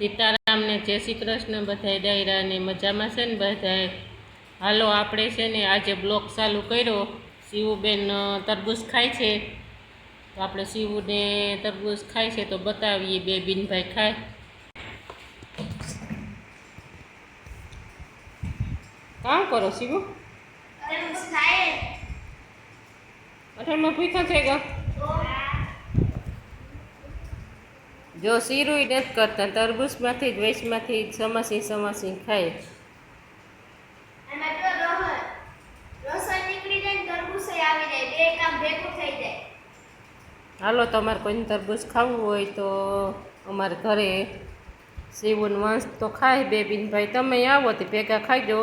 સીતારામ ને જય શ્રી કૃષ્ણ બધાય ડાયરા ને મજામાં છે ને બધાય? હાલો આપણે છે ને આજે બ્લોક ચાલુ કર્યો. શિવુબેન તરબૂચ ખાય છે. તો આપણે શિવુને તરબૂચ ખાય છે તો બતાવીએ બે બિનભાઈ ખાય. કામ કરો શિવુ? અઠાણમાં ભૂખા થઈ ગયા. જો શીરુંય નથી કરતા તરબૂચમાંથી જ વેચમાંથી જ સમાસી સમાસી ખાય. હાલો તમારે કોઈને તરબૂચ ખાવું હોય તો અમારે ઘરે શિવન વંશ તો ખાય બે બિનભાઈ તમે આવો તો ભેગા ખાઈ દો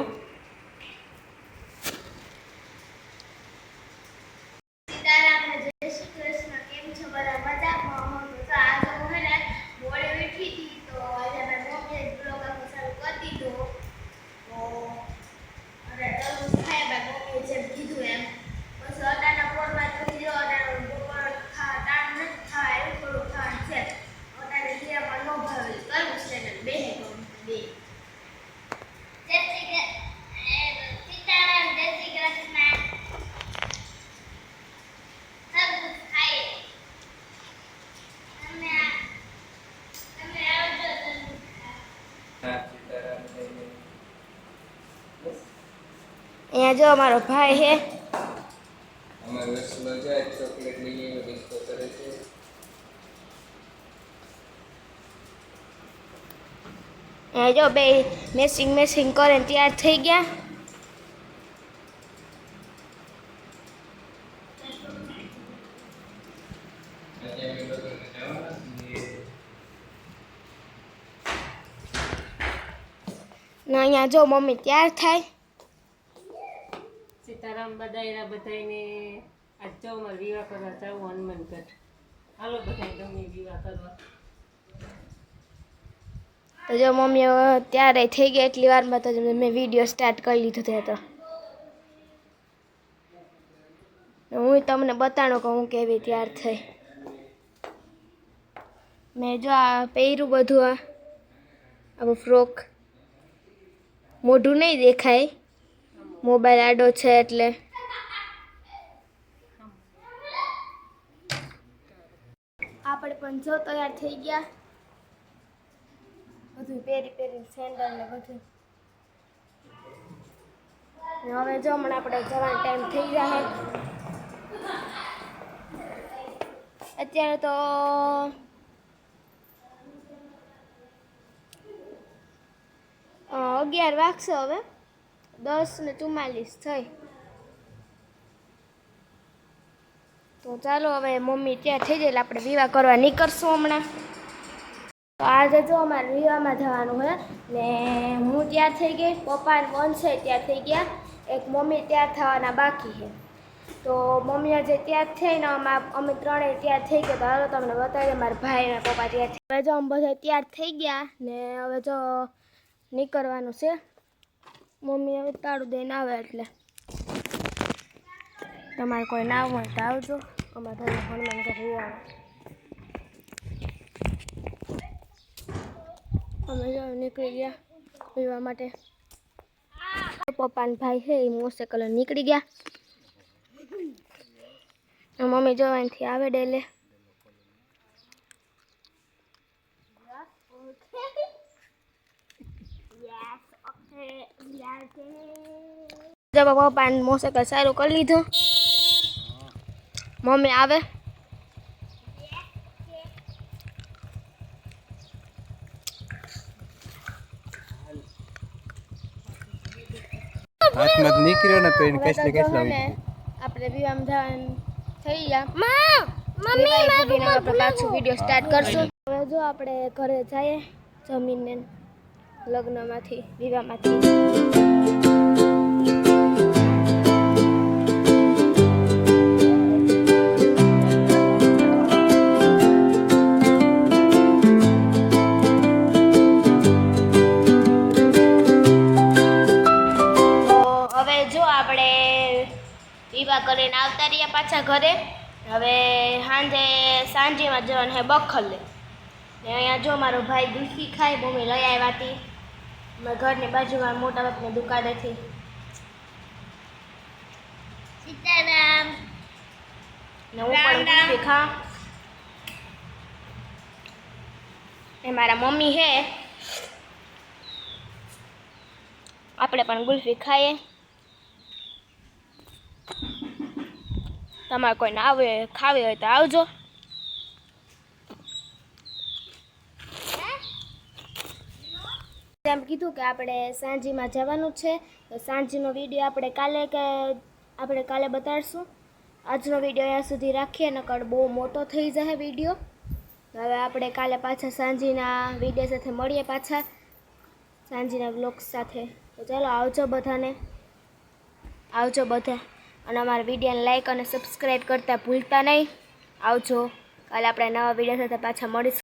સીતારામ ને જય શ્રી કૃષ્ણ કેમ છો બધા મજામાં હો તો જો આજે હું હે ને મોડે ઉઠી હતી તો આજે મેં મમ્મીએ જ બ્લોગ આખો ચાલુ કરી દીધો તો અને તરબૂચ ખાય મેં મમ્મીએ જેમ કીધું એમ પછી અટાના પોરમાં તો જો અટાણા બપોર ખા ટાણ નથી ખાવા એવું થોડું ખાવાનું છે અટાણે જીરામાં ન ભાવે તરબૂચ લઈને બેહે ગયું બે જય શ્રી કૃષ્ણ સીતારામ જય શ્રી કૃષ્ણ તરબૂચ ખાઈએ તમે આ તમે આવજો તરબૂચ ખાવા અહીંયા જો અમારો ભાઈ છે. અહીંયા જો બે મેસિંગ મેસિંગ કરે તૈયાર થઈ ગયા. ને અહીંયા જો મમ્મી તૈયાર થાય. સીતારામ બધાયના બધાને આજ જો અમારે વિવાહ કરવા જવું હનુમાનગઢ હાલો બધા ગમે વિવાહ કરવા. તો જો મમ્મી ત્યારે થઈ ગયા એટલી વારમાં તો મેં વીડિયો સ્ટાર્ટ કરી લીધો તો હું તમને બતાડું કે હું કેવી તૈયાર થઈ. મેં જો આ પહેર્યું બધું આ. આવું ફ્રોક મોઢું નહીં દેખાય. મોબાઈલ આડો છે એટલે. આપણે પણ જો તૈયાર થઈ ગયા. બધું પહેરી પહેરીને સેન્ડલ ને બધું. હવે જો હમણાં આપણે જવાનો ટાઈમ થઈ જાય અત્યારે તો અગિયાર વાગશે હવે. દસ ને ચુમ્માલીસ થઈ. તો ચાલો હવે મમ્મી ત્યાં થઈ જાય આપણે વિવાહ કરવા નીકળશું હમણાં. તો આજે જો અમારે વિવાહમાં જવાનું હે. ને હું ત્યાં થઈ ગઈ પપ્પા ને બોન છે, ત્યાં થઈ ગયા. એક મમ્મી ત્યાં થવાના બાકી છે તો મમ્મી આજે ત્યાં થઈને અમા અમે ત્રણેય ત્યાં થઈ ગયા. તો હાલો તમને બતાવીએ, મારા ભાઈ અને પપ્પા ત્યાં હવે જો અમે બધા ત્યાં થઈ ગયા ને હવે જો નીકળવાનું છે. મમ્મી હવે તાળું દઈને આવે એટલે. તમારે કોઈ ના હોય તો આવજો. અમારા ઘરે હનુમાન ઘર આવે. અમે જો નીકળી ગયા પીવા માટે. પપ્પા ભાઈ છે, એ મોટરસાઇકલ નીકળી ગયા. મમ્મી જો અહીંથી આવે ડેલે. જો પપ્પા મોટરસાઇકલ સારું કરી લીધું. મમ્મી આવે. હાથમાં નીકળ્યો ને તો એને આપણે વિવાહ થઈ ગયા. મમ્મી પાછું વીડિયો સ્ટાર્ટ કરશું. હવે જો આપણે ઘરે જઈએ જમીનને. લગ્નમાંથી, વિવાહમાંથી. વિવાહ કરીને આવતા રહ્યા પાછા ઘરે. હવે સાંજે, સાંજેમાં જવાનું હે બખલે. ને અહીંયા જો મારો ભાઈ દૂધી ખાય, મમ્મી લઈ આવ્યા હતી અમારા ઘરની બાજુમાં મોટા બાપની દુકાનેથી સીતારામ. ને હું પણ દૂધી ખા. ને મારા મમ્મી હે. આપણે પણ ગુલ્ફી ખાઈએ. તમારે કોઈને આવે ખાવી હોય તો આવજો. એમ કીધું કે આપણે સાંજીમાં જવાનું છે. તો સાંજનો વીડિયો આપણે કાલે કે, આપણે કાલે બતાડશું. આજનો વીડિયો અહીંયા સુધી રાખીએ નકળ બહુ મોટો થઈ જાય વીડિયો. હવે આપણે કાલે પાછા સાંજીના વીડિયો સાથે મળીએ પાછા. સાંજીના વ્લોગ્સ સાથે. તો ચાલો, આવજો બધાને. આવજો બધા. અને અમારા વિડીયોને લાઈક અને સબસ્ક્રાઈબ કરતા ભૂલતા નહીં. આવજો. કાલે આપણે નવા વીડિયો સાથે પાછા મળીશું.